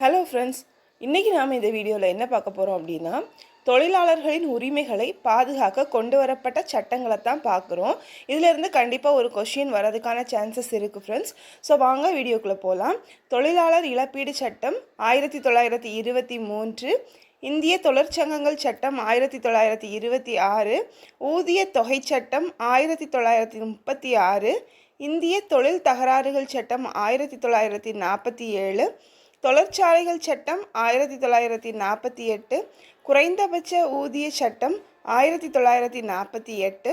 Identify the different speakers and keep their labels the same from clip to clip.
Speaker 1: Hello friends இன்றைக்கி நாம் இந்த வீடியோவில் என்ன பார்க்க போகிறோம் அப்படின்னா தொழிலாளர்களின் உரிமைகளை பாதுகாக்க கொண்டு வரப்பட்ட சட்டங்களை தான் பார்க்குறோம். இதிலிருந்து கண்டிப்பாக ஒரு கொஷின் வரதுக்கான சான்சஸ் இருக்குது ஃப்ரெண்ட்ஸ் ஸோ வாங்க வீடியோக்குள்ளே போகலாம் தொழிலாளர் இழப்பீடு சட்டம் ஆயிரத்தி தொள்ளாயிரத்தி இருபத்தி மூன்று இந்திய தொழிற்சங்கங்கள் சட்டம் ஆயிரத்தி தொள்ளாயிரத்தி இருபத்தி ஆறு ஊதிய தொகை சட்டம் ஆயிரத்தி தொள்ளாயிரத்தி முப்பத்தி ஆறு இந்திய தொழில் தகராறுகள் சட்டம் ஆயிரத்தி தொள்ளாயிரத்தி நாற்பத்தி ஏழு தொழிற்சாலைகள் சட்டம் ஆயிரத்தி தொள்ளாயிரத்தி நாற்பத்தி எட்டு குறைந்தபட்ச ஊதிய சட்டம் ஆயிரத்தி தொள்ளாயிரத்தி நாற்பத்தி எட்டு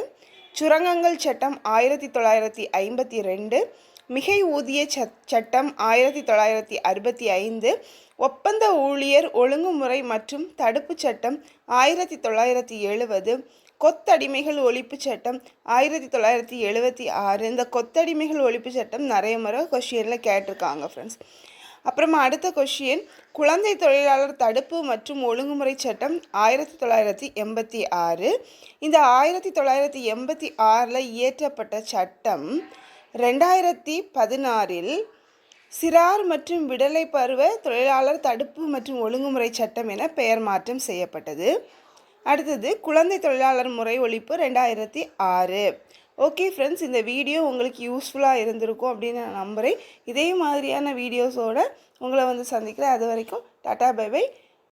Speaker 1: சுரங்கங்கள் சட்டம் ஆயிரத்தி தொள்ளாயிரத்தி ஐம்பத்தி ரெண்டு மிகை ஊதிய சட்டம் ஆயிரத்தி தொள்ளாயிரத்தி அறுபத்தி ஐந்து ஒப்பந்த ஊழியர் ஒழுங்குமுறை மற்றும் தடுப்புச் சட்டம் ஆயிரத்தி தொள்ளாயிரத்தி எழுபது கொத்தடிமைகள் ஒழிப்பு சட்டம் ஆயிரத்தி தொள்ளாயிரத்தி எழுபத்தி ஆறு. இந்த கொத்தடிமைகள் ஒழிப்பு சட்டம் நிறைய முறை கொஷினில் கேட்டிருக்காங்க ஃப்ரெண்ட்ஸ் அப்புறமா அடுத்த கொஷின் குழந்தை தொழிலாளர் தடுப்பு மற்றும் ஒழுங்குமுறை சட்டம் ஆயிரத்தி தொள்ளாயிரத்தி எண்பத்தி ஆறு. இந்த ஆயிரத்தி தொள்ளாயிரத்தி எண்பத்தி ஆறில் இயற்றப்பட்ட சட்டம் ரெண்டாயிரத்தி பதினாறில் சிறார் மற்றும் விடலை பருவ தொழிலாளர் தடுப்பு மற்றும் ஒழுங்குமுறை சட்டம் என பெயர் மாற்றம் செய்யப்பட்டது. அடுத்தது குழந்தை தொழிலாளர் முறை ஒழிப்பு ரெண்டாயிரத்தி ஆறு. ஓகே ஃப்ரெண்ட்ஸ் இந்த வீடியோ உங்களுக்கு யூஸ்ஃபுல்லாக இருந்திருக்கும் அப்படின்னு நான் நம்புகிறேன் இதே மாதிரியான வீடியோஸோட உங்களை வந்து சந்திக்கிறேன். அது வரைக்கும் டாட்டா பை பை.